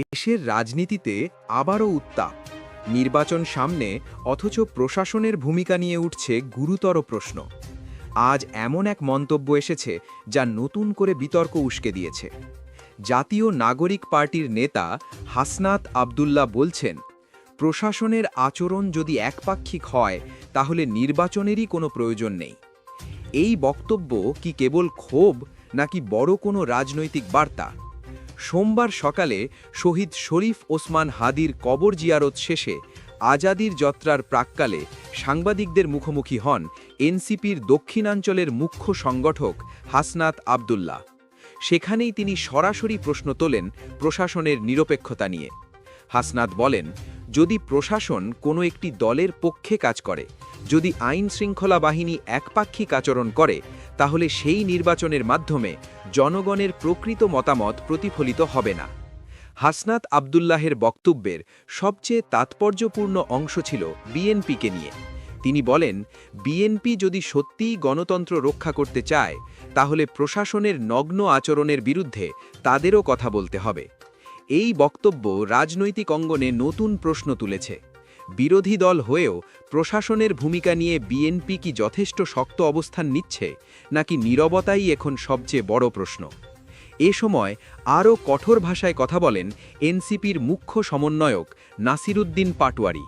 দেশের রাজনীতিতে আবারও উত্তাপ। নির্বাচন সামনে অথচ প্রশাসনের ভূমিকা নিয়ে উঠছে গুরুতর প্রশ্ন। আজ এমন এক মন্তব্য এসেছে যা নতুন করে বিতর্ক উস্কে দিয়েছে। জাতীয় নাগরিক পার্টির নেতা হাসনাত আবদুল্লাহ বলছেন, প্রশাসনের আচরণ যদি একপাক্ষিক হয়, তাহলে নির্বাচনেরই কোনো প্রয়োজন নেই। এই বক্তব্য কি কেবল ক্ষোভ নাকি বড় কোনো রাজনৈতিক বার্তা? সোমবার সকালে শহীদ শরীফ ওসমান হাদির কবর জিয়ারত শেষে আজাদির যাত্রার প্রাককালে সাংবাদিকদের মুখোমুখি হন এনসিপির দক্ষিণাঞ্চলের মুখ্য সংগঠক হাসনাত আবদুল্লাহ। সেখানেই তিনি সরাসরি প্রশ্ন তোলেন প্রশাসনের নিরপেক্ষতা নিয়ে। হাসনাত বলেন যদি প্রশাসন কোনো একটি দলের পক্ষে কাজ করে, যদি আইন শৃঙ্খলা বাহিনী একপাক্ষিক আচরণ করে, তাহলে সেই নির্বাচনের মাধ্যমে জনগণের প্রকৃত মতামত প্রতিফলিত হবে না। হাসনাত আবদুল্লাহের বক্তব্যের সবচেয়ে তাৎপর্যপূর্ণ অংশ ছিল বিএনপিকে নিয়ে। তিনি বলেন, বিএনপি যদি সত্যিই গণতন্ত্র রক্ষা করতে চায়, তাহলে প্রশাসনের নগ্ন আচরণের বিরুদ্ধে তাদেরও কথা বলতে হবে। এই বক্তব্য রাজনৈতিক অঙ্গনে নতুন প্রশ্ন তুলেছে। বিরোধী দল হয়েও প্রশাসনের ভূমিকা নিয়ে বিএনপি কি যথেষ্ট শক্ত অবস্থান নিচ্ছে, নাকি নীরবতাই এখন সবচেয়ে বড় প্রশ্ন। এ সময় আরও কঠোর ভাষায় কথা বলেন এনসিপির মুখ্য সমন্বয়ক নাসিরুদ্দিন পাটওয়ারি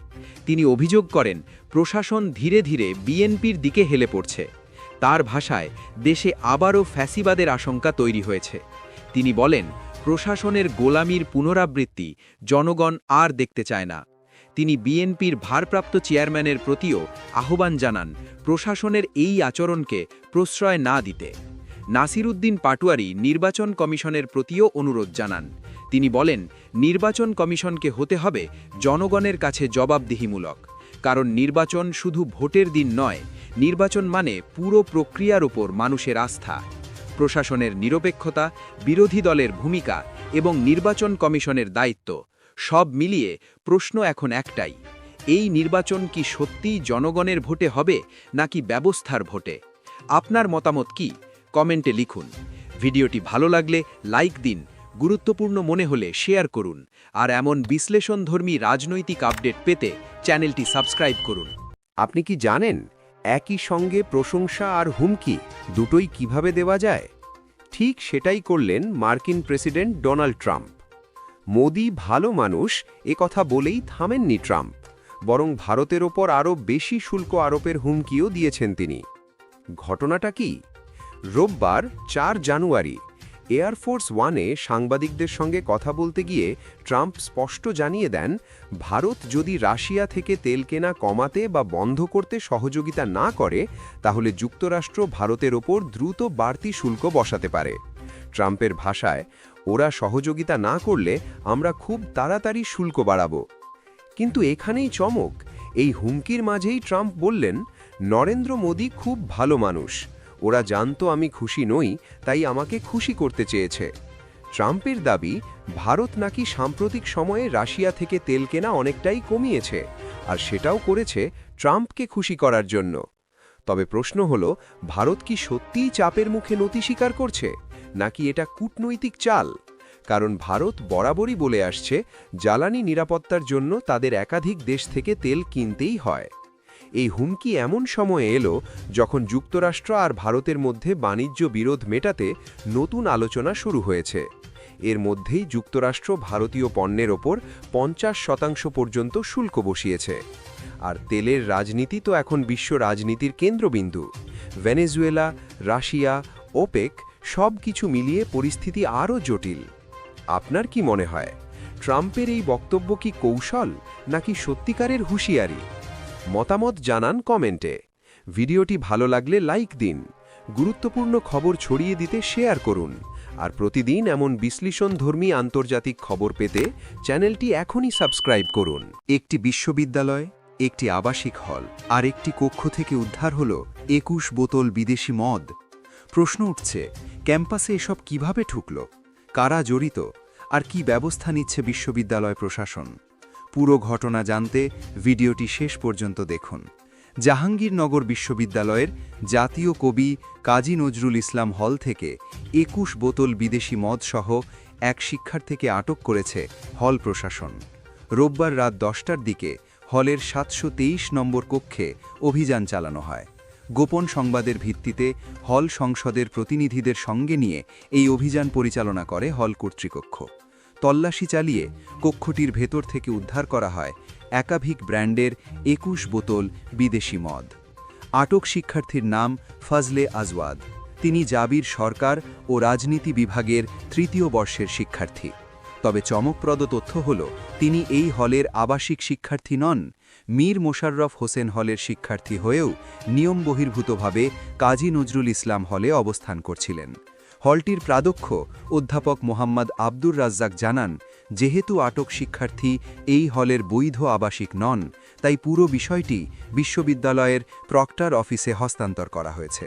তিনি অভিযোগ করেন, প্রশাসন ধীরে ধীরে বিএনপির দিকে হেলে পড়ছে। তার ভাষায় দেশে আবারও ফ্যাসিবাদের আশঙ্কা তৈরি হয়েছে। তিনি বলেন প্রশাসনের গোলামির পুনরাবৃত্তি জনগণ আর দেখতে চায় না। তিনি বিএনপির ভারপ্রাপ্ত চেয়ারম্যানের প্রতিও আহ্বান জানান প্রশাসনের এই আচরণকে প্রশ্রয় না দিতে। নাসিরুদ্দিন পাটুয়ারি নির্বাচন কমিশনের প্রতিও অনুরোধ জানান। তিনি বলেন, নির্বাচন কমিশনকে হতে হবে জনগণের কাছে জবাবদিহিমূলক। কারণ নির্বাচন শুধু ভোটের দিন নয়, নির্বাচন মানে পুরো প্রক্রিয়ার উপর মানুষের আস্থা। প্রশাসনের নিরপেক্ষতা, বিরোধী দলের ভূমিকা এবং নির্বাচন কমিশনের দায়িত্ব, সব মিলিয়ে প্রশ্ন এখন একটাই, এই নির্বাচন কি সত্যিই জনগণের ভোটে হবে নাকি ব্যবস্থার ভোটে? আপনার মতামত কি? কমেন্টে লিখুন। ভিডিওটি ভালো লাগলে লাইক দিন, গুরুত্বপূর্ণ মনে হলে শেয়ার করুন, আর এমন বিশ্লেষণধর্মী রাজনৈতিক আপডেট পেতে চ্যানেলটি সাবস্ক্রাইব করুন। আপনি কি জানেন একই সঙ্গে প্রশংসা আর হুমকি দুটোই কীভাবে দেওয়া যায়? ঠিক সেটাই করলেন মার্কিন প্রেসিডেন্ট ডোনাল্ড ট্রাম্প। মোদি ভালো মানুষ, এ কথা বলেই থামেননি ট্রাম্প। বরং ভারতের ওপর আরও বেশি শুল্ক আরোপের হুমকিও দিয়েছেন তিনি। ঘটনাটা কি? রোববার, চার জানুয়ারি এয়ারফোর্স ওয়ানে সাংবাদিকদের সঙ্গে কথা বলতে গিয়ে ট্রাম্প স্পষ্ট জানিয়ে দেন, ভারত যদি রাশিয়া থেকে তেল কেনা কমাতে বা বন্ধ করতে সহযোগিতা না করে, তাহলে যুক্তরাষ্ট্র ভারতের ওপর দ্রুত বাড়তি শুল্ক বসাতে পারে। ট্রাম্পের ভাষায়, ওরা সহযোগিতা না করলে আমরা খুব তাড়াতাড়ি শুল্ক বাড়াব। কিন্তু এখানেই চমক, এই হুমকির মাঝেই ট্রাম্প বললেন, নরেন্দ্র মোদী খুব ভালো মানুষ। ওরা জানতো আমি খুশি নই, তাই আমাকে খুশি করতে চেয়েছে। ট্রাম্পের দাবি, ভারত নাকি সাম্প্রতিক সময়ে রাশিয়া থেকে তেল কেনা অনেকটাই কমিয়েছে, আর সেটাও করেছে ট্রাম্পকে খুশি করার জন্য। তবে প্রশ্ন হল, ভারত কি সত্যিই চাপের মুখে নতি স্বীকার করছে, নাকি এটা কূটনৈতিক চাল? কারণ ভারত বরাবরই বলে আসছে, জ্বালানি নিরাপত্তার জন্য তাদের একাধিক দেশ থেকে তেল কিনতেই হয়। এই হুমকি এমন সময়ে এলো যখন যুক্তরাষ্ট্র আর ভারতের মধ্যে বাণিজ্য বিরোধ মেটাতে নতুন আলোচনা শুরু হয়েছে। এর মধ্যেই যুক্তরাষ্ট্র ভারতীয় পণ্যের ওপর পঞ্চাশ শতাংশ পর্যন্ত শুল্ক বসিয়েছে। আর তেলের রাজনীতি তো এখন বিশ্ব রাজনীতির কেন্দ্রবিন্দু। ভেনেজুয়েলা, রাশিয়া, ওপেক সব কিছু মিলিয়ে পরিস্থিতি আরও জটিল। আপনার কি মনে হয়, ট্রাম্পের এই বক্তব্য কি কৌশল নাকি সত্যিকারের হুঁশিয়ারি? মতামত জানান কমেন্টে। ভিডিওটি ভালো লাগলে লাইক দিন। গুরুত্বপূর্ণ খবর ছড়িয়ে দিতে শেয়ার করুন। আর প্রতিদিন এমন বিশ্লেষণধর্মী আন্তর্জাতিক খবর পেতে চ্যানেলটি এখনই সাবস্ক্রাইব করুন। একটি বিশ্ববিদ্যালয়, একটি আবাসিক হল, আর একটি কক্ষ থেকে উদ্ধার হল একুশ বোতল বিদেশি মদ। প্রশ্ন উঠছে, ক্যাম্পাসে এসব কীভাবে ঠুকল? কারা জড়িত? আর কি ব্যবস্থা নিচ্ছে বিশ্ববিদ্যালয় প্রশাসন? পুরো ঘটনা জানতে ভিডিওটি শেষ পর্যন্ত দেখুন। জাহাঙ্গীরনগর বিশ্ববিদ্যালয়ের জাতীয় কবি কাজী নজরুল ইসলাম হল থেকে একুশ বোতল বিদেশি মদসহ এক শিক্ষার্থীকে আটক করেছে হল প্রশাসন। রোববার রাত দশটার দিকে হলের সাতশো তেইশ নম্বর কক্ষে অভিযান চালানো হয়। গোপন সংবাদের ভিত্তিতে হল সংসদের প্রতিনিধিদের সঙ্গে নিয়ে এই অভিযান পরিচালনা করে হল কর্তৃপক্ষ। তল্লাশি চালিয়ে কক্ষটির ভেতর থেকে উদ্ধার করা হয় একাধিক ব্র্যান্ডের একুশ বোতল বিদেশি মদ। আটক শিক্ষার্থীর নাম ফজলে আজওয়াদ। তিনি জাবির সরকার ও রাজনীতি বিভাগের তৃতীয় বর্ষের শিক্ষার্থী। তবে চমকপ্রদ তথ্য হল, তিনি এই হলের আবাসিক শিক্ষার্থী নন, মীর মোশাররফ হোসেন হলের শিক্ষার্থী হয়েও নিয়ম বহির্ভূতভাবে কাজী নজরুল ইসলাম হলে অবস্থান করছিলেন। হলটির প্রাধ্যক্ষ অধ্যাপক মোহাম্মদ আব্দুর রাজ্জাক জানান, যেহেতু আটক শিক্ষার্থী এই হলের বৈধ আবাসিক নন, তাই পুরো বিষয়টি বিশ্ববিদ্যালয়ের প্রক্টর অফিসে হস্তান্তর করা হয়েছে।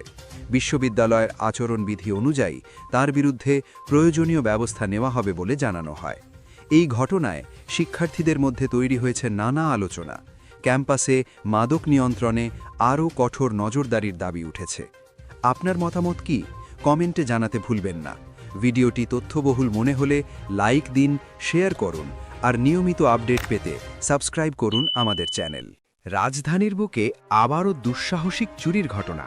বিশ্ববিদ্যালয়ের আচরণবিধি অনুযায়ী তার বিরুদ্ধে প্রয়োজনীয় ব্যবস্থা নেওয়া হবে বলে জানানো হয়। এই ঘটনায় শিক্ষার্থীদের মধ্যে তৈরি হয়েছে নানা আলোচনা। ক্যাম্পাসে মাদক নিয়ন্ত্রণে আরও কঠোর নজরদারির দাবি উঠেছে। আপনার মতামত কি? কমেন্টে জানাতে ভুলবেন না। ভিডিওটি তথ্যবহুল মনে হলে লাইক দিন, শেয়ার করুন, আর নিয়মিত আপডেট পেতে সাবস্ক্রাইব করুন আমাদের চ্যানেল। রাজধানীর বুকে আবারও দুঃসাহসিক চুরির ঘটনা।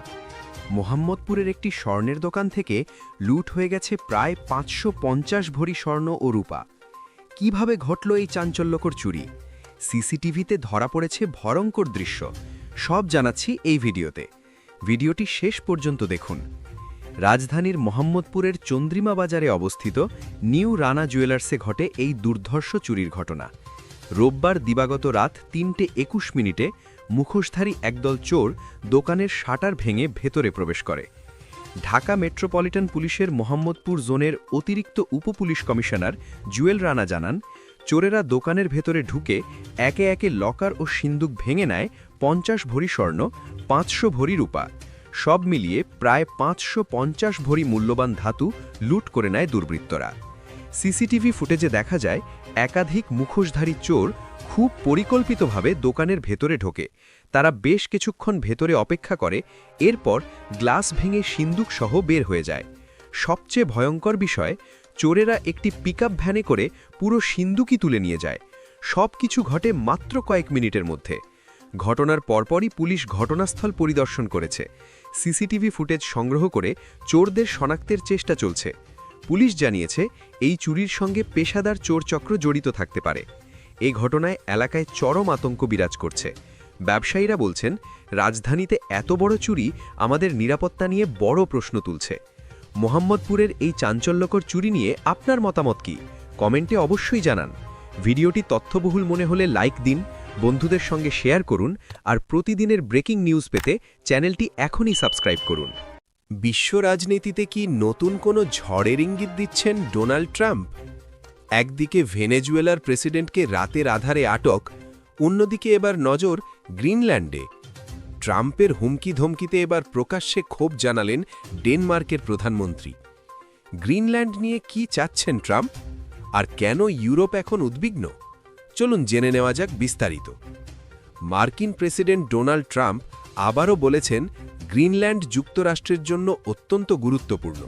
মোহাম্মদপুরের একটি স্বর্ণের দোকান থেকে লুট হয়ে গেছে প্রায় পাঁচশো পঞ্চাশ ভরি স্বর্ণ ও রূপা। কীভাবে ঘটল এই চাঞ্চল্যকর চুরি? সিসিটিভিতে ধরা পড়েছে ভয়ঙ্কর দৃশ্য। সব জানাচ্ছি এই ভিডিওতে। ভিডিওটি শেষ পর্যন্ত দেখুন। রাজধানীর মোহাম্মদপুরের চন্দ্রিমা বাজারে অবস্থিত নিউ রানা জুয়েলার্সে ঘটে এই দুর্ধর্ষ চুরির ঘটনা। রোববার দিবাগত রাত তিনটে একুশ মিনিটে মুখোশধারী একদল চোর দোকানের শাটার ভেঙে ভেতরে প্রবেশ করে। ঢাকা মেট্রোপলিটন পুলিশের মোহাম্মদপুর জোনের অতিরিক্ত উপপুলিশ কমিশনার জুয়েল রানা জানান, চোরেরা দোকানের ভেতরে ঢুকে একে একে লকার ও সিন্দুক ভেঙে নেয় পঞ্চাশ ভরি স্বর্ণ, পাঁচশো ভরি রূপা। সব মিলিয়ে প্রায় পাঁচশো পঞ্চাশ ভরি মূল্যবান ধাতু লুট করে নেয় দুর্বৃত্তরা। সিসিটিভি ফুটেজে দেখা যায়, একাধিক মুখোশধারী চোর খুব পরিকল্পিতভাবে দোকানের ভেতরে ঢোকে। তারা বেশ কিছুক্ষণ ভেতরে অপেক্ষা করে, এরপর গ্লাস ভেঙে সিন্দুক সহ বের হয়ে যায়। সবচেয়ে ভয়ঙ্কর বিষয়, চোরেরা একটি পিকআপ ভ্যানে করে পুরো সিন্দুকই তুলে নিয়ে যায়। সব কিছু ঘটে মাত্র কয়েক মিনিটের মধ্যে। ঘটনার পরপরই পুলিশ ঘটনাস্থল পরিদর্শন করেছে। সিসিটিভি ফুটেজ সংগ্রহ করে চোরদের শনাক্তের চেষ্টা চলছে। পুলিশ জানিয়েছে, এই চুরির সঙ্গে পেশাদার চোরচক্র জড়িত থাকতে পারে। এ ঘটনায় এলাকায় চরম আতঙ্ক বিরাজ করছে। ব্যবসায়ীরা বলছেন, রাজধানীতে এত বড় চুরি আমাদের নিরাপত্তা নিয়ে বড় প্রশ্ন তুলছে। মোহাম্মদপুরের এই চাঞ্চল্যকর চুরি নিয়ে আপনার মতামত কি? কমেন্টে অবশ্যই জানান। ভিডিওটি তথ্যবহুল মনে হলে লাইক দিন বন্ধুদের সঙ্গে শেয়ার করুন আর প্রতিদিনের ব্রেকিং নিউজ পেতে চ্যানেলটি এখনই সাবস্ক্রাইব করুন। বিশ্ব রাজনীতিতে কি নতুন কোনো ঝড়ের ইঙ্গিত দিচ্ছেন ডোনাল্ড ট্রাম্প? একদিকে ভেনেজুয়েলার প্রেসিডেন্টকে রাতের আধারে আটক, অন্যদিকে এবার নজর গ্রিনল্যান্ডে। ট্রাম্পের হুমকি ধমকিতে এবার প্রকাশ্যে ক্ষোভ জানালেন ডেনমার্কের প্রধানমন্ত্রী। গ্রিনল্যান্ড নিয়ে কি চাচ্ছেন ট্রাম্প? আর কেন ইউরোপ এখন উদ্বিগ্ন? চলুন জেনে নেওয়া যাক বিস্তারিত। মার্কিন প্রেসিডেন্ট ডোনাল্ড ট্রাম্প আবারও বলেছেন, গ্রিনল্যান্ড যুক্তরাষ্ট্রের জন্য অত্যন্ত গুরুত্বপূর্ণ।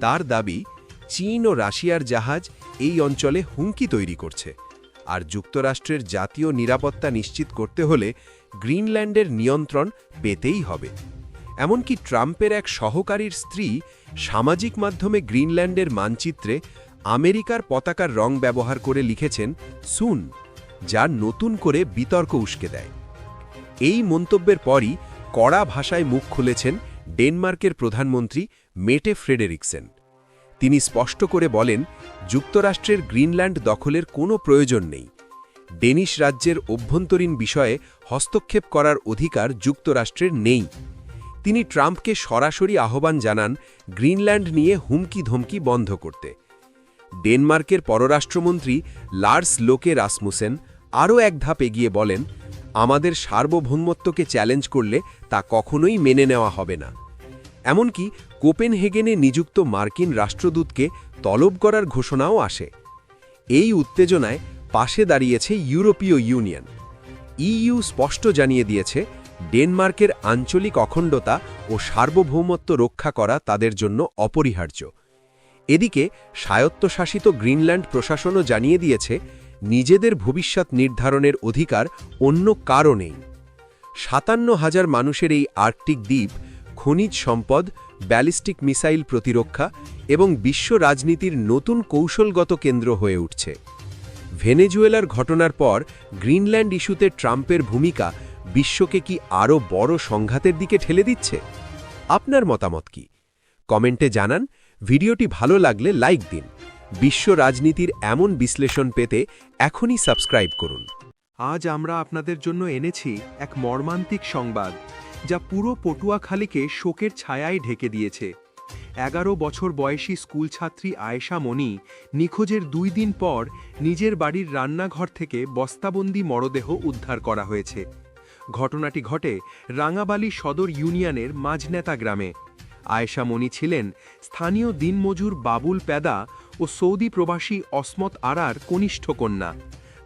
তার দাবি, চীন ও রাশিয়ার জাহাজ এই অঞ্চলে হুমকি তৈরি করছে। আর যুক্তরাষ্ট্রের জাতীয় নিরাপত্তা নিশ্চিত করতে হলে গ্রিনল্যান্ডের নিয়ন্ত্রণ পেতেই হবে। এমনকি ট্রাম্পের এক সহকারীর স্ত্রী সামাজিক মাধ্যমে গ্রিনল্যান্ডের মানচিত্রে আমেরিকার পতাকার রং ব্যবহার করে লিখেছেন সুন, যা নতুন করে বিতর্ক উস্কে দেয়। এই মন্তব্যের পরই কড়া ভাষায় মুখ খুলেছেন ডেনমার্কের প্রধানমন্ত্রী মেটে ফ্রেডেরিকসেন। তিনি স্পষ্ট করে বলেন, যুক্তরাষ্ট্রের গ্রিনল্যান্ড দখলের কোনো প্রয়োজন নেই। ডেনিশ রাজ্যের অভ্যন্তরীণ বিষয়ে হস্তক্ষেপ করার অধিকার যুক্তরাষ্ট্রের নেই। তিনি ট্রাম্পকে সরাসরি আহ্বান জানান গ্রিনল্যান্ড নিয়ে হুমকি ধমকি বন্ধ করতে। ডেনমার্কের পররাষ্ট্রমন্ত্রী লার্স লোকে রাসমুসেন আরও এক ধাপ এগিয়ে বলেন, আমাদের সার্বভৌমত্বকে চ্যালেঞ্জ করলে তা কখনোই মেনে নেওয়া হবে না। এমনকি কোপেনহেগেনে নিযুক্ত মার্কিন রাষ্ট্রদূতকে তলব করার ঘোষণাও আসে। এই উত্তেজনায় পাশে দাঁড়িয়েছে ইউরোপীয় ইউনিয়ন। ইইউ স্পষ্ট জানিয়ে দিয়েছে, ডেনমার্কের আঞ্চলিক অখণ্ডতা ও সার্বভৌমত্ব রক্ষা করা তাদের জন্য অপরিহার্য। এদিকে স্বায়ত্তশাসিত গ্রিনল্যান্ড প্রশাসনও জানিয়ে দিয়েছে, নিজেদের ভবিষ্যৎ নির্ধারণের অধিকার অন্য কারও নেই। সাতান্ন হাজার মানুষের এই আর্কটিক দ্বীপ, খনিজ সম্পদ, ব্যালিস্টিক মিসাইল প্রতিরক্ষা এবং বিশ্ব রাজনীতির নতুন কৌশলগত কেন্দ্র হয়ে উঠছে। ভেনেজুয়েলার ঘটনার পর গ্রিনল্যান্ড ইস্যুতে ট্রাম্পের ভূমিকা বিশ্বকে কি আরও বড় সংঘাতের দিকে ঠেলে দিচ্ছে? আপনার মতামত কি? কমেন্টে জানান ভিডিওটি ভালো লাগলে লাইক দিন। বিশ্ব রাজনীতির এমন বিশ্লেষণ পেতে এখনই সাবস্ক্রাইব করুন। আজ আমরা আপনাদের জন্য এনেছি এক মর্মান্তিক সংবাদ, যা পুরো পটুয়াখালীকে শোকের ছায়ায় ঢেকে দিয়েছে। এগারো বছর বয়সী স্কুলছাত্রী আয়েশা মনি নিখোঁজের দুই দিন পর নিজের বাড়ির রান্নাঘর থেকে বস্তাবন্দি মরদেহ উদ্ধার করা হয়েছে। ঘটনাটি ঘটে রাঙাবালি সদর ইউনিয়নের মাঝনেতা গ্রামে। আয়েশা মনি ছিলেন স্থানীয় দিনমজুর বাবুল পেদা ও সৌদি প্রবাসী অসমত আরার কনিষ্ঠ কন্যা।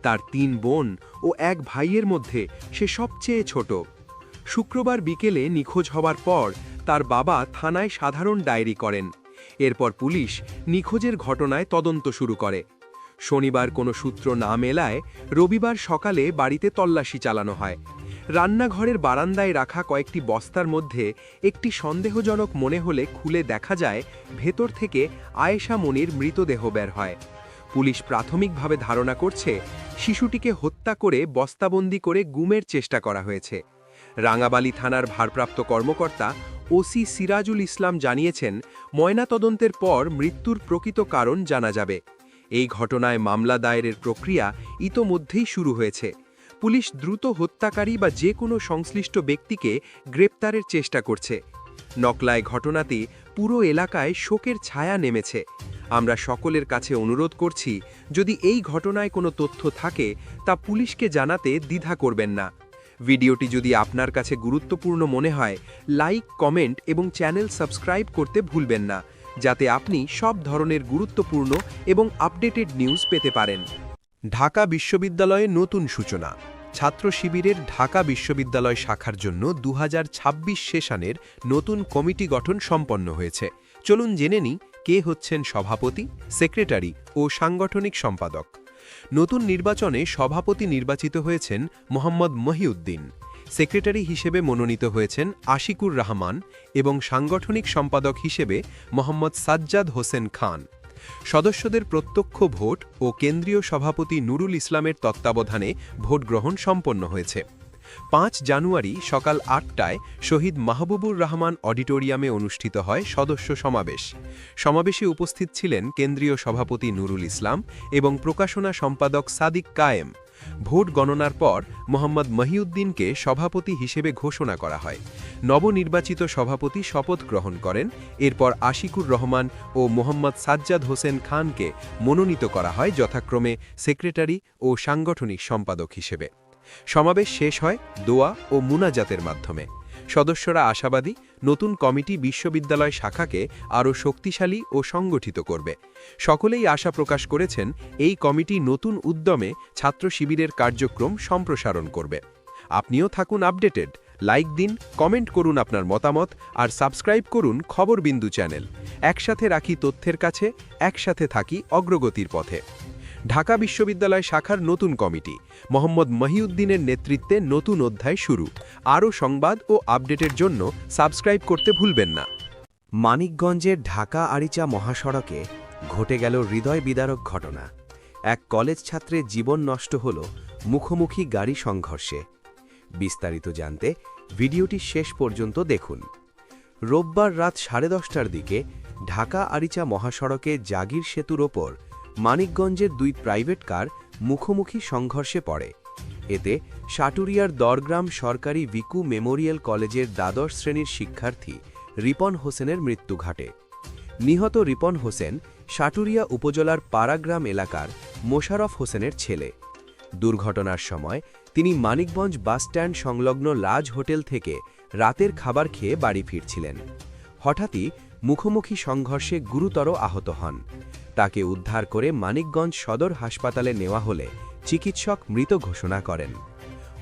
তার তিন বোন ও এক ভাইয়ের মধ্যে সে সবচেয়ে ছোট। শুক্রবার বিকেলে নিখোঁজ হওয়ার পর তার বাবা থানায় সাধারণ ডায়েরি করেন। এরপর পুলিশ নিখোঁজের ঘটনায় তদন্ত শুরু করে। শনিবার কোনো সূত্র না মেলায় রবিবার সকালে বাড়িতে তল্লাশি চালানো হয়। রান্নাঘরের বারান্দায় রাখা কয়েকটি বস্তার মধ্যে একটি সন্দেহজনক মনে হলে খুলে দেখা যায়, ভেতর থেকে আয়েশা মনির মৃতদেহ বের হয়। পুলিশ প্রাথমিকভাবে ধারণা করছে, শিশুটিকে হত্যা করে বস্তাবন্দি করে গুমের চেষ্টা করা হয়েছে। রাঙাবালি থানার ভারপ্রাপ্ত কর্মকর্তা ওসি সিরাজুল ইসলাম জানিয়েছেন, ময়নাতদন্তের পর মৃত্যুর প্রকৃত কারণ জানা যাবে। এই ঘটনায় মামলা দায়েরের প্রক্রিয়া ইতোমধ্যেই শুরু হয়েছে। পুলিশ দ্রুত হত্যাকারী বা যে কোনো সংশ্লিষ্ট ব্যক্তিকে গ্রেপ্তারের চেষ্টা করছে। নকলায় ঘটনাটি পুরো এলাকায় শোকের ছায়া নেমেছে। আমরা সকলের কাছে অনুরোধ করছি, যদি এই ঘটনায় কোনো তথ্য থাকে, তা পুলিশকে জানাতে দ্বিধা করবেন না। ভিডিওটি যদি আপনার কাছে গুরুত্বপূর্ণ মনে হয়, লাইক, কমেন্ট এবং চ্যানেল সাবস্ক্রাইব করতে ভুলবেন না, যাতে আপনি সব ধরনের গুরুত্বপূর্ণ এবং আপডেটেড নিউজ পেতে পারেন। ঢাকা বিশ্ববিদ্যালয়ে নতুন সূচনা। ছাত্র শিবিরের ঢাকা বিশ্ববিদ্যালয় শাখার জন্য দু সেশনের নতুন কমিটি গঠন সম্পন্ন হয়েছে। চলুন জেনে নিই কে হচ্ছেন সভাপতি, সেক্রেটারি ও সাংগঠনিক সম্পাদক। নতুন নির্বাচনে সভাপতি নির্বাচিত হয়েছেন মোহাম্মদ মহিউদ্দিন। সেক্রেটারি হিসেবে মনোনীত হয়েছেন আশিকুর রহমান এবং সাংগঠনিক সম্পাদক হিসেবে মোহাম্মদ সাজ্জাদ হোসেন খান। সদস্যদের প্রত্যক্ষ ভোট ও কেন্দ্রীয় সভাপতি নুরুল ইসলামের তত্ত্বাবধানে ভোট গ্রহণ সম্পন্ন হয়েছে। পাঁচ জানুয়ারি সকাল আটটায় শহীদ মাহবুবুর রহমান অডিটোরিয়ামে অনুষ্ঠিত হয় সদস্য সমাবেশ। সমাবেশে উপস্থিত ছিলেন কেন্দ্রীয় সভাপতি নুরুল ইসলাম এবং প্রকাশনা সম্পাদক সাদিক কায়েম। ভোট গণনার পর মোহাম্মদ মহিউদ্দিনকে সভাপতি হিসেবে ঘোষণা করা হয়। নবনির্বাচিত সভাপতি শপথ গ্রহণ করেন। এরপর আশিকুর রহমান ও মোহাম্মদ সাজ্জাদ হোসেন খানকে মনোনীত করা হয় যথাক্রমে সেক্রেটারি ও সাংগঠনিক সম্পাদক হিসেবে। সমাবেশ শেষ হয় দোয়া ও মুনাজাতের মাধ্যমে। সদস্যরা আশাবাদী নতুন কমিটি বিশ্ববিদ্যালয় শাখাকে আরও শক্তিশালী ও সংগঠিত করবে। সকলেই আশা প্রকাশ করেছেন এই কমিটি নতুন উদ্যমে ছাত্র শিবিরের কার্যক্রম সম্প্রসারণ করবে। আপনিও থাকুন আপডেটেড, লাইক দিন, কমেন্ট করুন আপনার মতামত, আর সাবস্ক্রাইব করুন খবরবিন্দু চ্যানেল। একসাথে রাখি তথ্যের কাছে, একসাথে থাকি অগ্রগতির পথে। ঢাকা বিশ্ববিদ্যালয় শাখার নতুন কমিটি। মোহাম্মদ মহিউদ্দিনের নেতৃত্বে নতুন অধ্যায় শুরু। আরও সংবাদ ও আপডেটের জন্য সাবস্ক্রাইব করতে ভুলবেন না। মানিকগঞ্জের ঢাকা আরিচা মহাসড়কে ঘটে গেল হৃদয় বিদারক ঘটনা। এক কলেজ ছাত্রের জীবন নষ্ট হল, মুখোমুখি গাড়ি সংঘর্ষে। বিস্তারিত জানতে ভিডিওটি শেষ পর্যন্ত দেখুন। রোববার রাত সাড়ে দশটার দিকে ঢাকা আরিচা মহাসড়কে জাগির সেতুর ওপর মানিকগঞ্জের দুই প্রাইভেট কার মুখোমুখি সংঘর্ষে পড়ে। এতে সাটুরিয়ার দরগ্রাম সরকারি ভিকু মেমোরিয়াল কলেজের দ্বাদশ শ্রেণির শিক্ষার্থী রিপন হোসেনের মৃত্যু ঘটে। নিহত রিপন হোসেন সাটুরিয়া উপজেলার পাড়াগ্রাম এলাকার মোশারফ হোসেনের ছেলে। দুর্ঘটনার সময় তিনি মানিকগঞ্জ বাসস্ট্যান্ড সংলগ্ন লাজ হোটেল থেকে রাতের খাবার খেয়ে বাড়ি ফিরছিলেন। হঠাৎই মুখোমুখি সংঘর্ষে গুরুতর আহত হন। তাকে উদ্ধার করে মানিকগঞ্জ সদর হাসপাতালে নেওয়া হলে চিকিৎসক মৃত ঘোষণা করেন।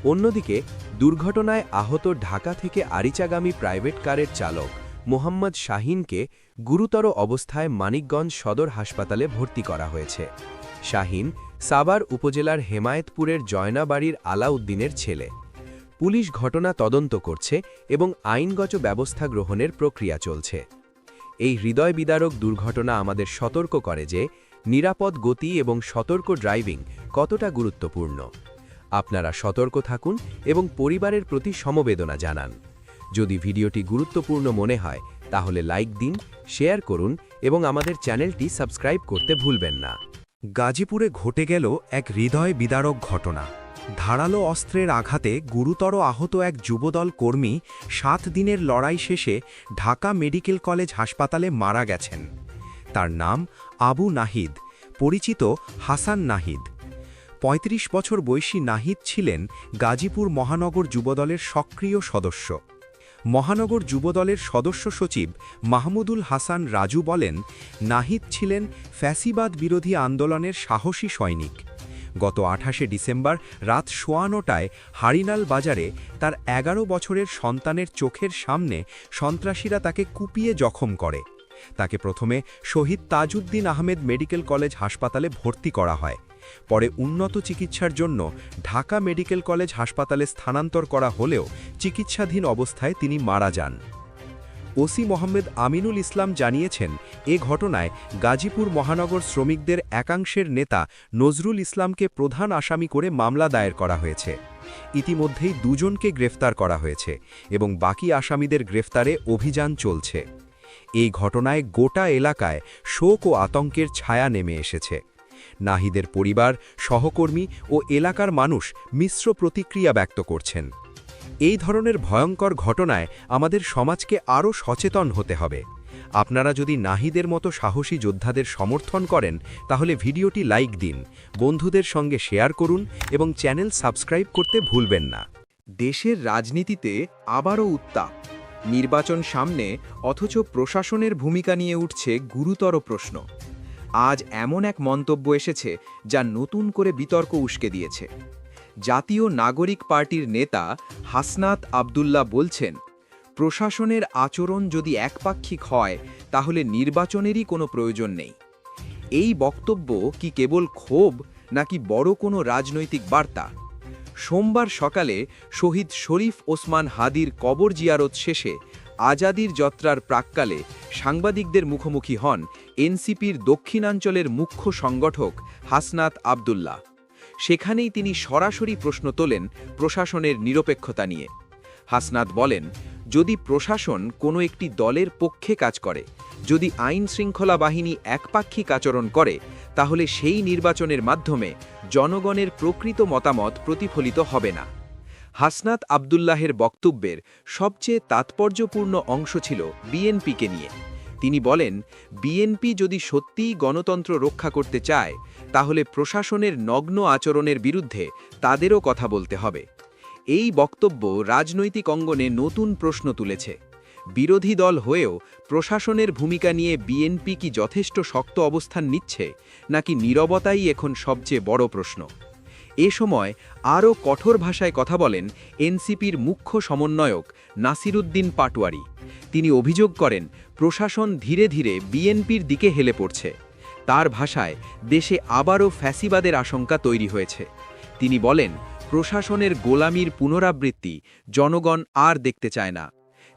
অন্যদিকে, দুর্ঘটনায় আহত ঢাকা থেকে আরিচাগামী প্রাইভেট কারের চালক মোহাম্মদ শাহিনকে গুরুতর অবস্থায় মানিকগঞ্জ সদর হাসপাতালে ভর্তি করা হয়েছে। শাহিন সাবার উপজেলার হেমায়েতপুরের জয়নাবাড়ির আলাউদ্দিনের ছেলে। পুলিশ ঘটনা তদন্ত করছে এবং আইনগত ব্যবস্থা গ্রহণের প্রক্রিয়া চলছে। এই হৃদয় বিদারক দুর্ঘটনা আমাদের সতর্ক করে যে, নিরাপদ গতি এবং সতর্ক ড্রাইভিং কতটা গুরুত্বপূর্ণ। আপনারা সতর্ক থাকুন এবং পরিবারের প্রতি সমবেদনা জানান। যদি ভিডিওটি গুরুত্বপূর্ণ মনে হয়, তাহলে লাইক দিন, শেয়ার করুন এবং আমাদের চ্যানেলটি সাবস্ক্রাইব করতে ভুলবেন না। গাজীপুরে ঘটে গেল এক হৃদয় বিদারক ঘটনা। ধারালো অস্ত্রের আঘাতে গুরুতর আহত এক যুবদল কর্মী সাত দিনের লড়াই শেষে ঢাকা মেডিকেল কলেজ হাসপাতালে মারা গেছেন। তার নাম আবু নাহিদ, পরিচিত হাসান নাহিদ। ৩৫ বছর বয়সী নাহিদ ছিলেন গাজীপুর মহানগর যুবদলের সক্রিয় সদস্য। মহানগর যুবদলের সদস্য সচিব মাহমুদুল হাসান রাজু বলেন, নাহিদ ছিলেন ফ্যাসিবাদ বিরোধী আন্দোলনের সাহসী সৈনিক। গত আঠাশে ডিসেম্বর রাত সোয়ানোটায় হারিনাল বাজারে তার এগারো বছরের সন্তানের চোখের সামনে সন্ত্রাসীরা তাকে কুপিয়ে জখম করে। তাকে প্রথমে শহীদ তাজউদ্দিন আহমেদ মেডিকেল কলেজ হাসপাতালে ভর্তি করা হয়। পরে উন্নত চিকিৎসার জন্য ঢাকা মেডিকেল কলেজ হাসপাতালে স্থানান্তর করা হলেও চিকিৎসাধীন অবস্থায় তিনি মারা যান। ওসি মোহাম্মদ আমিনুল ইসলাম জানিয়েছেন, এ ঘটনায় গাজীপুর মহানগর শ্রমিকদের একাংশের নেতা নজরুল ইসলামকে প্রধান আসামি করে মামলা দায়ের করা হয়েছে। ইতিমধ্যেই দুজনকে গ্রেফতার করা হয়েছে এবং বাকি আসামিদের গ্রেফতারে অভিযান চলছে। এই ঘটনায় গোটা এলাকায় শোক ও আতঙ্কের ছায়া নেমে এসেছে। নাহিদের পরিবার, সহকর্মী ও এলাকার মানুষ মিশ্র প্রতিক্রিয়া ব্যক্ত করছেন। এই ধরনের ভয়ঙ্কর ঘটনায় আমাদের সমাজকে আরও সচেতন হতে হবে। আপনারা যদি নাহিদের মতো সাহসী যোদ্ধাদের সমর্থন করেন, তাহলে ভিডিওটি লাইক দিন, বন্ধুদের সঙ্গে শেয়ার করুন এবং চ্যানেল সাবস্ক্রাইব করতে ভুলবেন না। দেশের রাজনীতিতে আবারও উত্তাপ, নির্বাচন সামনে অথচ প্রশাসনের ভূমিকা নিয়ে উঠছে গুরুতর প্রশ্ন। আজ এমন এক মন্তব্য এসেছে যা নতুন করে বিতর্ক উস্কে দিয়েছে। জাতীয় নাগরিক পার্টির নেতা হাসনাত আবদুল্লাহ বলছেন, প্রশাসনের আচরণ যদি একপাক্ষিক হয়, তাহলে নির্বাচনেরই কোনো প্রয়োজন নেই। এই বক্তব্য কি কেবল ক্ষোভ, নাকি বড় কোনো রাজনৈতিক বার্তা? সোমবার সকালে শহীদ শরীফ ওসমান হাদির কবর জিয়ারত শেষে আজাদির যাত্রার প্রাক্কালে সাংবাদিকদের মুখোমুখি হন এনসিপির দক্ষিণাঞ্চলের মুখ্য সংগঠক হাসনাত আবদুল্লাহ। সেখানেই তিনি সরাসরি প্রশ্ন তোলেন প্রশাসনের নিরপেক্ষতা নিয়ে। হাসনাত বলেন, যদি প্রশাসন কোনো একটি দলের পক্ষে কাজ করে, যদি আইন শৃঙ্খলা বাহিনী একপাক্ষিক আচরণ করে, তাহলে সেই নির্বাচনের মাধ্যমে জনগণের প্রকৃত মতামত প্রতিফলিত হবে না। হাসনাত আবদুল্লাহের বক্তব্যের সবচেয়ে তাৎপর্যপূর্ণ অংশ ছিল বিএনপিকে নিয়ে। তিনি বলেন, বিএনপি যদি সত্যিই গণতন্ত্র রক্ষা করতে চায় তাহলে প্রশাসনের নগ্ন আচরণের বিরুদ্ধে তাদেরও কথা বলতে হবে। এই বক্তব্য রাজনৈতিক অঙ্গনে নতুন প্রশ্ন তুলেছে। বিরোধী দল হয়েও প্রশাসনের ভূমিকা নিয়ে বিএনপি কি যথেষ্ট শক্ত অবস্থান নিচ্ছে, নাকি নীরবতাই এখন সবচেয়ে বড় প্রশ্ন। এ সময় আরও কঠোর ভাষায় কথা বলেন এনসিপির মুখ্য সমন্বয়ক নাসিরুদ্দিন পাটওয়ারি তিনি অভিযোগ করেন, প্রশাসন ধীরে ধীরে বিএনপির দিকে হেলে পড়ছে। তার ভাষায় দেশে আবারও ফ্যাসিবাদের আশঙ্কা তৈরি হয়েছে। তিনি বলেন, প্রশাসনের গোলামির পুনরাবৃত্তি জনগণ আর দেখতে চায় না।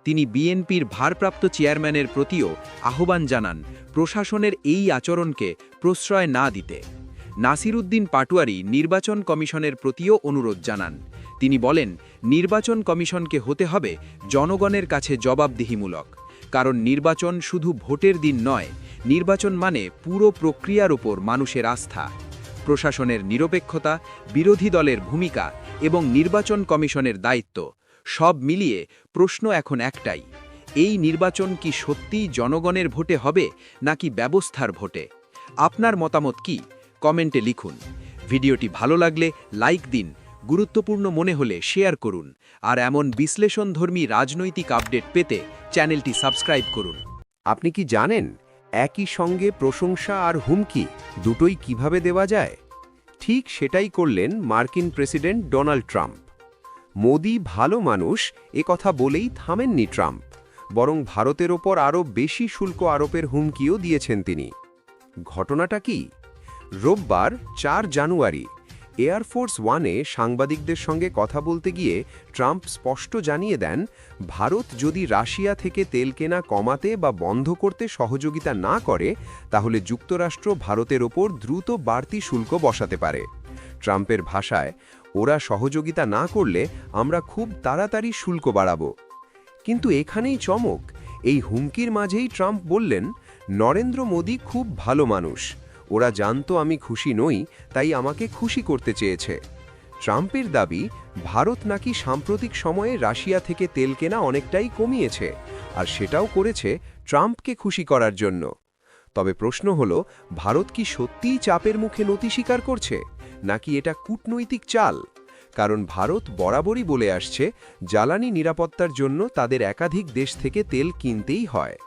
তিনি বিএনপির ভারপ্রাপ্ত চেয়ারম্যানের প্রতিও আহ্বান জানান প্রশাসনের এই আচরণকে প্রশ্রয় না দিতে। নাসিরুদ্দিন পাটুয়ারি নির্বাচন কমিশনের প্রতিও অনুরোধ জানান। তিনি বলেন, নির্বাচন কমিশনকে হতে হবে জনগণের কাছে জবাবদিহিমূলক। কারণ নির্বাচন শুধু ভোটের দিন নয় নির্বাচন মানে পুরো প্রক্রিয়ার উপর মানুষের আস্থা। প্রশাসনের নিরপেক্ষতা, বিরোধী দলের ভূমিকা এবং নির্বাচন কমিশনের দায়িত্ব, সব মিলিয়ে প্রশ্ন এখন একটাই, এই নির্বাচন কি সত্যিই জনগণের ভোটে হবে নাকি ব্যবস্থার ভোটে? আপনার মতামত কি? কমেন্টে লিখুন। ভিডিওটি ভালো লাগলে লাইক দিন, গুরুত্বপূর্ণ মনে হলে শেয়ার করুন, আর এমন বিশ্লেষণধর্মী রাজনৈতিক আপডেট পেতে চ্যানেলটি সাবস্ক্রাইব করুন। আপনি কি জানেন একই সঙ্গে প্রশংসা আর হুমকি দুটোই কীভাবে দেওয়া যায়? ঠিক সেটাই করলেন মার্কিন প্রেসিডেন্ট ডোনাল্ড ট্রাম্প। মোদি ভালো মানুষ, এ কথা বলেই থামেননি ট্রাম্প। বরং ভারতের ওপর আরও বেশি শুল্ক আরোপের হুমকিও দিয়েছেন তিনি। ঘটনাটা কি? রোববার, চার জানুয়ারি এয়ারফোর্স ওয়ানে সাংবাদিকদের সঙ্গে কথা বলতে গিয়ে ট্রাম্প স্পষ্ট জানিয়ে দেন, ভারত যদি রাশিয়া থেকে তেল কেনা কমাতে বা বন্ধ করতে সহযোগিতা না করে, তাহলে যুক্তরাষ্ট্র ভারতের ওপর দ্রুত বাড়তি শুল্ক বসাতে পারে। ট্রাম্পের ভাষায়, ওরা সহযোগিতা না করলে আমরা খুব তাড়াতাড়ি শুল্ক বাড়াব। কিন্তু এখানেই চমক, এই হুমকির মাঝেই ট্রাম্প বললেন, নরেন্দ্র মোদী খুব ভালো মানুষ। ওরা জানতো আমি খুশি নই, তাই আমাকে খুশি করতে চেয়েছে। ট্রাম্পের দাবি, ভারত নাকি সাম্প্রতিক সময়ে রাশিয়া থেকে তেল কেনা অনেকটাই কমিয়েছে, আর সেটাও করেছে ট্রাম্পকে খুশি করার জন্য। তবে প্রশ্ন হল, ভারত কি সত্যিই চাপের মুখে নতি স্বীকার করছে, নাকি এটা কূটনৈতিক চাল? কারণ ভারত বরাবরই বলে আসছে, জ্বালানি নিরাপত্তার জন্য তাদের একাধিক দেশ থেকে তেল কিনতেই হয়।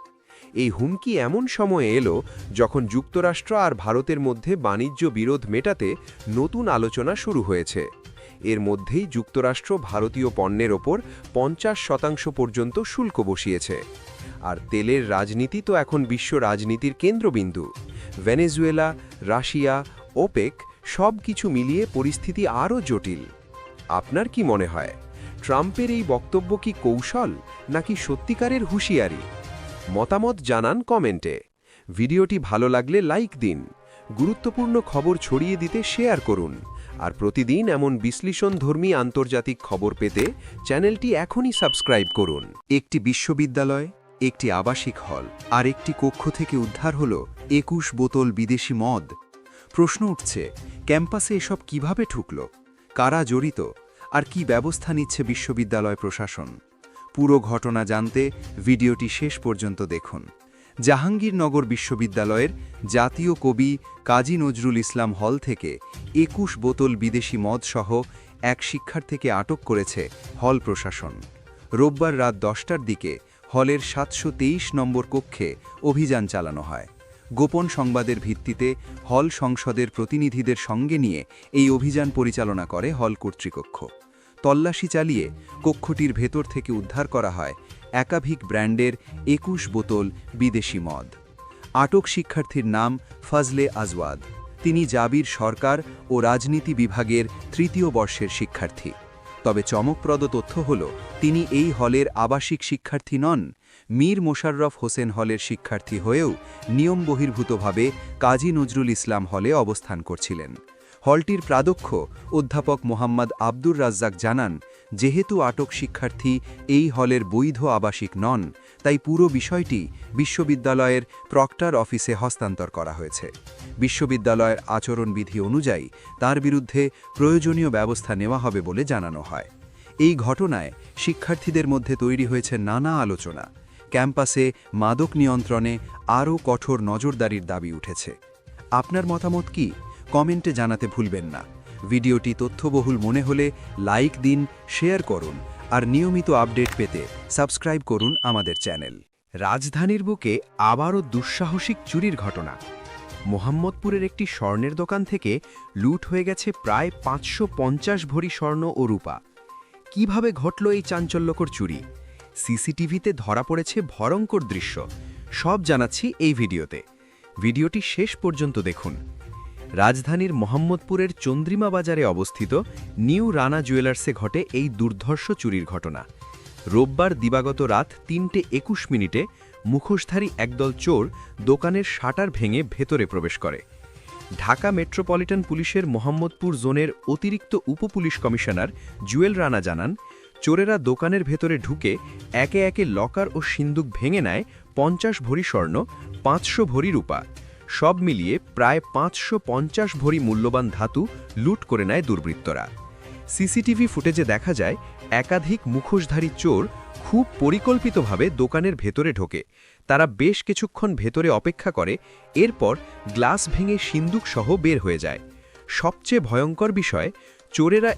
এই হুমকি এমন সময়ে এলো যখন যুক্তরাষ্ট্র আর ভারতের মধ্যে বাণিজ্য বিরোধ মেটাতে নতুন আলোচনা শুরু হয়েছে। এর মধ্যেই যুক্তরাষ্ট্র ভারতীয় পণ্যের ওপর পঞ্চাশ শতাংশ পর্যন্ত শুল্ক বসিয়েছে। আর তেলের রাজনীতি তো এখন বিশ্ব রাজনীতির কেন্দ্রবিন্দু। ভেনেজুয়েলা, রাশিয়া, ওপেক সব কিছু মিলিয়ে পরিস্থিতি আরও জটিল। আপনার কি মনে হয়, ট্রাম্পের এই বক্তব্য কি কৌশল নাকি সত্যিকারের হুঁশিয়ারি? মতামত জানান কমেন্টে। ভিডিওটি ভালো লাগলে লাইক দিন। গুরুত্বপূর্ণ খবর ছড়িয়ে দিতে শেয়ার করুন। আর প্রতিদিন এমন বিশ্লেষণধর্মী আন্তর্জাতিক খবর পেতে চ্যানেলটি এখনই সাবস্ক্রাইব করুন। একটি বিশ্ববিদ্যালয়, একটি আবাসিক হল, আর একটি কক্ষ থেকে উদ্ধার হল একুশ বোতল বিদেশি মদ। প্রশ্ন উঠছে, ক্যাম্পাসে এসব কীভাবে ঠুকল? কারা জড়িত? আর কি ব্যবস্থা নিচ্ছে বিশ্ববিদ্যালয় প্রশাসন? পুরো ঘটনা জানতে ভিডিওটি শেষ পর্যন্ত দেখুন। জাহাঙ্গীরনগর বিশ্ববিদ্যালয়ের জাতীয় কবি কাজী নজরুল ইসলাম হল থেকে একুশ বোতল বিদেশি মদসহ এক শিক্ষার্থীকে আটক করেছে হল প্রশাসন। রোববার রাত দশটার দিকে হলের সাতশো তেইশ নম্বর কক্ষে অভিযান চালানো হয়। গোপন সংবাদের ভিত্তিতে হল সংসদের প্রতিনিধিদের সঙ্গে নিয়ে এই অভিযান পরিচালনা করে হল কর্তৃপক্ষ। তল্লাশি চালিয়ে কক্ষটির ভেতর থেকে উদ্ধার করা হয় একাধিক ব্র্যান্ডের একুশ বোতল বিদেশি মদ। আটক শিক্ষার্থীর নাম ফজলে আজওয়াদ। তিনি জাবির সরকার ও রাজনীতি বিভাগের তৃতীয় বর্ষের শিক্ষার্থী। তবে চমকপ্রদ তথ্য হল, তিনি এই হলের আবাসিক শিক্ষার্থী নন, মীর মোশাররফ হোসেন হলের শিক্ষার্থী হয়েও নিয়ম বহির্ভূতভাবে কাজী নজরুল ইসলাম হলে অবস্থান করছিলেন। হলটির প্রাধ্যক্ষ অধ্যাপক মোহাম্মদ আব্দুর রাজ্জাক জানান, যেহেতু আটক শিক্ষার্থী এই হলের বৈধ আবাসিক নন, তাই পুরো বিষয়টি বিশ্ববিদ্যালয়ের প্রক্টর অফিসে হস্তান্তর করা হয়েছে। বিশ্ববিদ্যালয়ের আচরণবিধি অনুযায়ী তার বিরুদ্ধে প্রয়োজনীয় ব্যবস্থা নেওয়া হবে বলে জানানো হয়। এই ঘটনায় শিক্ষার্থীদের মধ্যে তৈরি হয়েছে নানা আলোচনা। ক্যাম্পাসে মাদক নিয়ন্ত্রণে আরও কঠোর নজরদারির দাবি উঠেছে। আপনার মতামত কি? কমেন্টে জানাতে ভুলবেন না। ভিডিওটি তথ্যবহুল মনে হলে লাইক দিন, শেয়ার করুন আর নিয়মিত আপডেট পেতে সাবস্ক্রাইব করুন আমাদের চ্যানেল। রাজধানীর বুকে আবারও দুঃসাহসিক চুরির ঘটনা। মোহাম্মদপুরের একটি স্বর্ণের দোকান থেকে লুট হয়ে গেছে প্রায় পাঁচশো পঞ্চাশ ভরি স্বর্ণ ও রূপা। কীভাবে ঘটল এই চাঞ্চল্যকর চুরি? সিসিটিভিতে ধরা পড়েছে ভয়ঙ্কর দৃশ্য। সব জানাচ্ছি এই ভিডিওতে। ভিডিওটি শেষ পর্যন্ত দেখুন। রাজধানীর মোহাম্মদপুরের চন্দ্রিমা বাজারে অবস্থিত নিউ রানা জুয়েলার্সে ঘটে এই দুর্ধর্ষ চুরির ঘটনা। রোববার দিবাগত রাত তিনটে একুশ মিনিটে মুখোশধারী একদল চোর দোকানের শাটার ভেঙে ভেতরে প্রবেশ করে। ঢাকা মেট্রোপলিটন পুলিশের মোহাম্মদপুর জোনের অতিরিক্ত উপপুলিশ কমিশনার জুয়েল রানা জানান, চোরেরা দোকানের ভেতরে ঢুকে একে একে লকার ও সিন্দুক ভেঙে নেয় পঞ্চাশ ভরি স্বর্ণ, পাঁচশো ভরি রূপা। সব মিলিয়ে প্রায় পাঁচশো পঞ্চাশ ভরি মূল্যবান ধাতু লুট করে নেয় দুর্বৃত্তরা। সিসিটিভি ফুটেজে দেখা যায়, একাধিক মুখোশধারী চোর খুব পরিকল্পিতভাবে দোকানের ভেতরে ঢোকে। তারা বেশ কিছুক্ষণ ভেতরে অপেক্ষা করে, এরপর গ্লাস ভেঙে সিন্দুকসহ বের হয়ে যায়। সবচেয়ে ভয়ঙ্কর বিষয়, চোরেরা